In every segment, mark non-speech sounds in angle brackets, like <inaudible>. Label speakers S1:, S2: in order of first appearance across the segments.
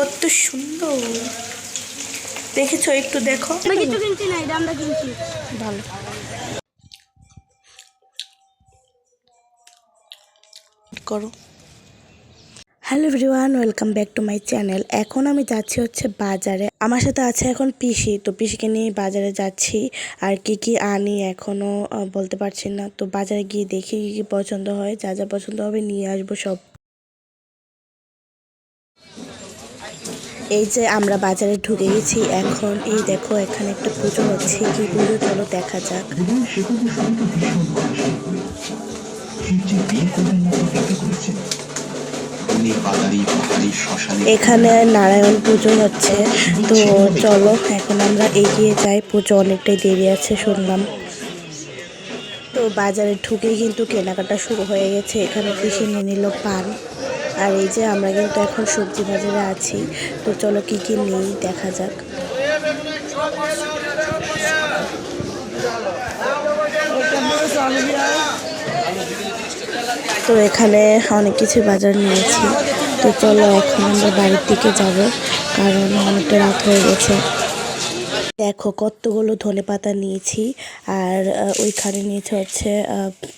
S1: কত সুন্দর। দেখেছ একটু দেখো।
S2: কিছু কিনছি না এটা আমরা কিনছি।
S1: ভালো। করো। Hello everyone welcome back to my channel. এখন আমি যাচ্ছি হচ্ছে বাজারে। আমার সাথে আছে এখন পিসি তো পিসিকে নিয়ে বাজারে যাচ্ছি। আর কি কি আনি এখনও বলতে পারছি না। তো বাজারে গিয়ে দেখি কি কি পছন্দ হয় যা যা পছন্দ হবে নিয়ে আসব সব। এই যে আমরা বাজারে ঢুকে গেছি, এখন এই দেখো এখানে একটা পুজো হচ্ছে, কি পুজো চলো দেখা যাক। এখানে নারায়ণ পুজো হচ্ছে, তো চলো এখন আমরা এগিয়ে যাই, পুজো অনেকটাই দেরি আছে শুনলাম। তো বাজারে ঢুকে কিন্তু কেনাকাটা শুরু হয়ে গেছে, এখানে পিসি নিয়ে নিল পান। আর এই যে আমরা কিন্তু এখন সবজি বাজারে আছি। তো চলো কি কি নেই দেখা যাক। তো এখানে অনেক কিছু বাজার নিয়েছি। তো চলো এখন আমরা বাড়ির দিকে যাব, কারণ অনেকটা রাত হয়ে গেছে। দেখো কতগুলো ধনে পাতা নিয়েছি, আর ওইখানে নিয়েছে হচ্ছে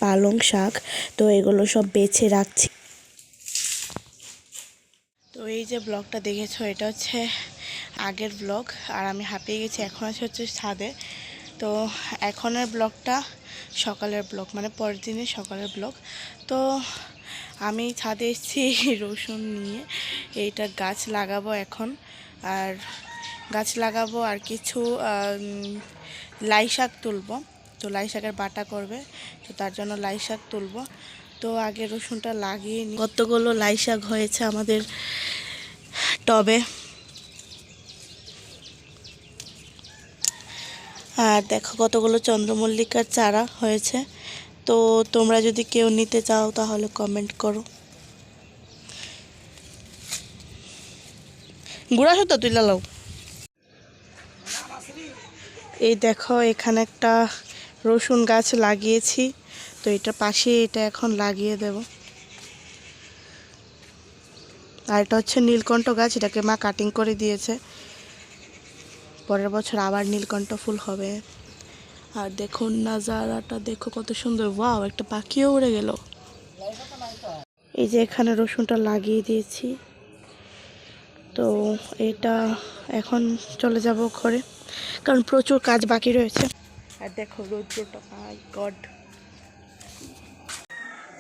S1: পালং শাক। তো এগুলো সব বেছে রাখছি। তো এই যে ব্লগটা দেখেছ, এটা হচ্ছে আগের ব্লগ আর আমি হাঁপিয়ে গেছি, এখন আছে হচ্ছে ছাদে। তো এখনের ব্লগটা সকালের ব্লগ মানে পরের দিনের সকালের ব্লগ তো আমি ছাদে এসেছি <laughs> রসুন নিয়ে, এইটা গাছ লাগাবো এখন। আর গাছ লাগাবো আর কিছু লাই শাক তুলবো। তো লাই শাকের বাটা করবে, তো তার জন্য লাই শাক তুলবো। তো আগে রসুনটা লাগিয়ে নিই কতগুলো লাই শাক হয়েছে আমাদের টবে? আর দেখো কতগুলো চন্দ্রমল্লিকার চারা হয়েছে। তো তোমরা যদি কেউ নিতে চাও তাহলে কমেন্ট করো। গুড়া সুতো তুই লাও এই দেখো এখানে একটা রসুন গাছ লাগিয়েছি। তো এটা পাশে এটা এখন লাগিয়ে দেব। আর এটা হচ্ছে নীলকণ্ঠ গাছ, এটাকে মা কাটিং করে দিয়েছে। পরের বছর আবার নীলকণ্ঠ ফুল হবে। আর দেখুন নাজারাটা, দেখো কত সুন্দর, ওয়াও, একটা পাখিও উড়ে গেল। এই যে এখানে রসুনটা লাগিয়ে দিয়েছি। তো এটা এখন চলে যাব ঘরে, কারণ প্রচুর কাজ বাকি রয়েছে। আর দেখো রৌদ্রটা গড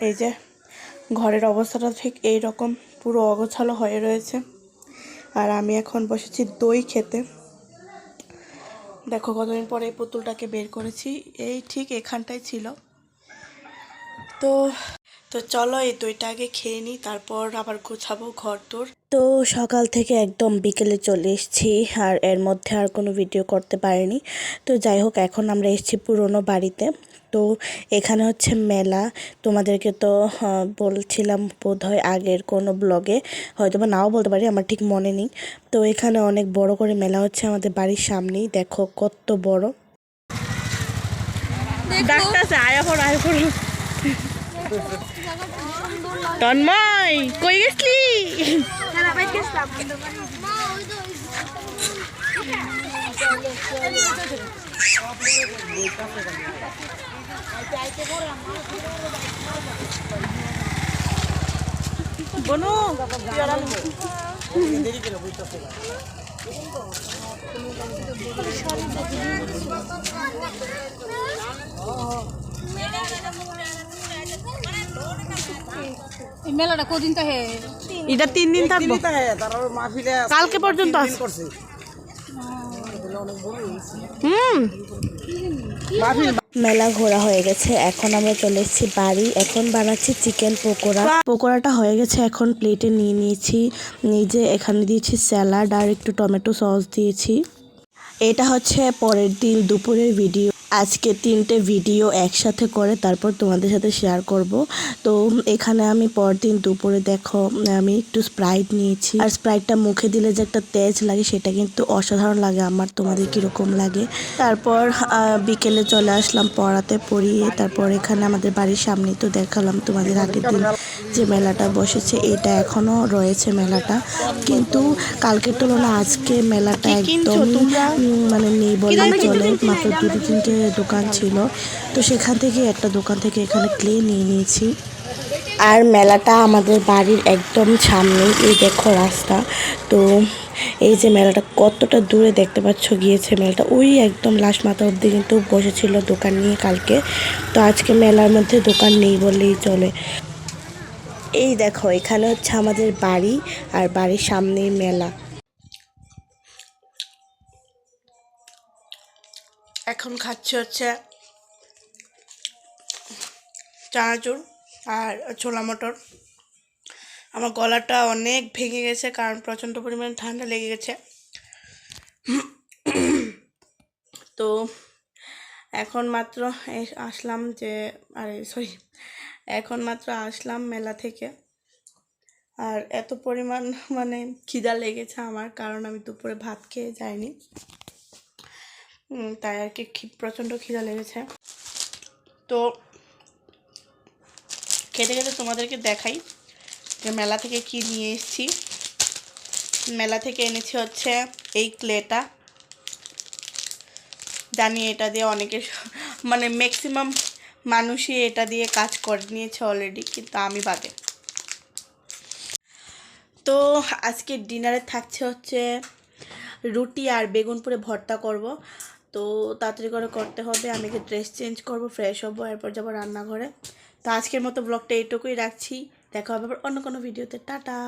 S1: এই যে ঘরের অবস্থাটা ঠিক এই রকম পুরো অগোছালো হয়ে রয়েছে। আর আমি এখন বসেছি দই খেতে। দেখো কতদিন পরে এই পুতুলটাকে বের করেছি। এই ঠিক এখানটাই ছিল। তো তো চলো এই দইটা আগে খেয়ে নিই তারপর আবার গোছাবো ঘর তোর। তো সকাল থেকে একদম বিকেলে চলে এসেছি আর এর মধ্যে আর কোনো ভিডিও করতে পারিনি। তো যাই হোক এখন আমরা এসেছি পুরনো বাড়িতে। তো এখানে হচ্ছে মেলা। তোমাদেরকে তো বলছিলাম বোধ হয় আগের কোনো ব্লগে হয়তো বা নাও বলতে পারি আমার ঠিক মনে নেই। তো এখানে অনেক বড় করে মেলা হচ্ছে আমাদের বাড়ির সামনেই। দেখো কত বড়। ডাক্তার আয়া পড়ো আয়া পড়ো। তন্ময় কই গেছলি?
S2: না বাইক গেছিলাম
S1: বনু
S2: এই মেলাটা কদিন তো হে
S1: এটা তিন দিন থাকব। কালকে পর্যন্ত আছে। হুম। মেলা ঘোরা হয়ে গেছে এখন আমরা চলে এসেছি বাড়ি। এখন বানাচ্ছি চিকেন পকোড়া। পকোড়াটা হয়ে গেছে এখন প্লেটে নিয়ে নিয়েছি। নিজে এখানে দিয়েছি স্যালাড আর একটু টমেটো সস দিয়েছি। এটা হচ্ছে পরের দিন দুপুরের ভিডিও আজকে তিনটে ভিডিও একসাথে করে তারপর তোমাদের সাথে শেয়ার করব। তো এখানে আমি পরদিন দুপুরে দেখো আমি একটু স্প্রাইট নিয়েছি। আর স্প্রাইটটা মুখে দিলে যে একটা তেজ লাগে সেটা কিন্তু অসাধারণ লাগে আমার তোমাদের কীরকম লাগে। তারপর বিকেলে চলে আসলাম পড়াতে পড়িয়ে তারপর এখানে আমাদের বাড়ির সামনে তো দেখালাম তোমাদের আগের দিন যে মেলাটা বসেছে এটা এখনও রয়েছে মেলাটা। কিন্তু কালকের তুলনায় আজকে মেলাটা একদম মানে নেই বলে চলে মাত্র দুটো তিনটে দোকান ছিল। তো সেখান থেকে একটা দোকান থেকে এখানে ক্লে নিয়ে নিয়েছি। আর মেলাটা আমাদের বাড়ির একদম সামনে। এই দেখো রাস্তা। তো এই যে মেলাটা কতটা দূরে দেখতে পাচ্ছ গিয়েছে মেলাটা। ওই একদম লাস্ট মাথা অবধি কিন্তু বসেছিল দোকান নিয়ে কালকে। তো আজকে মেলার মধ্যে দোকান নেই বললেই চলে। এই দেখো, এখানে হচ্ছে আমাদের বাড়ি আর বাড়ির সামনেই মেলা। এখন খাচ্ছে হচ্ছে চানাচুর আর ছোলা মটর। আমার গলাটা অনেক ভেঙে গেছে কারণ প্রচণ্ড পরিমাণে ঠান্ডা লেগে গেছে। তো এখন মাত্র আসলাম যে, আরে সরি, এখন মাত্র আসলাম মেলা থেকে। আর এত পরিমাণ মানে খিদা লেগেছে আমার কারণ আমি দুপুরে ভাত খেয়ে যাইনি। তাই আর কি প্রচণ্ড খিদা লেগেছে। তো খেতে খেতে তোমাদেরকে দেখাই যে মেলা থেকে কি নিয়ে এসেছি। মেলা থেকে এনেছি হচ্ছে এই ক্লেটা। জানি এটা দিয়ে অনেকে মানে ম্যাক্সিমাম মানুষই এটা দিয়ে কাজ করে নিয়েছে অলরেডি কিন্তু আমি বাদে। তো আজকে ডিনারে থাকছে হচ্ছে রুটি আর বেগুন পুরে ভর্তা করব। তো তাড়াতাড়ি করে করতে হবে। আমি ড্রেস চেঞ্জ করব ফ্রেশ হব, এরপর যাব রান্নাঘরে। তো আজকের মতো ব্লগটা এইটুকুই রাখছি। দেখা হবে আবার অন্য কোনো ভিডিওতে টাটা!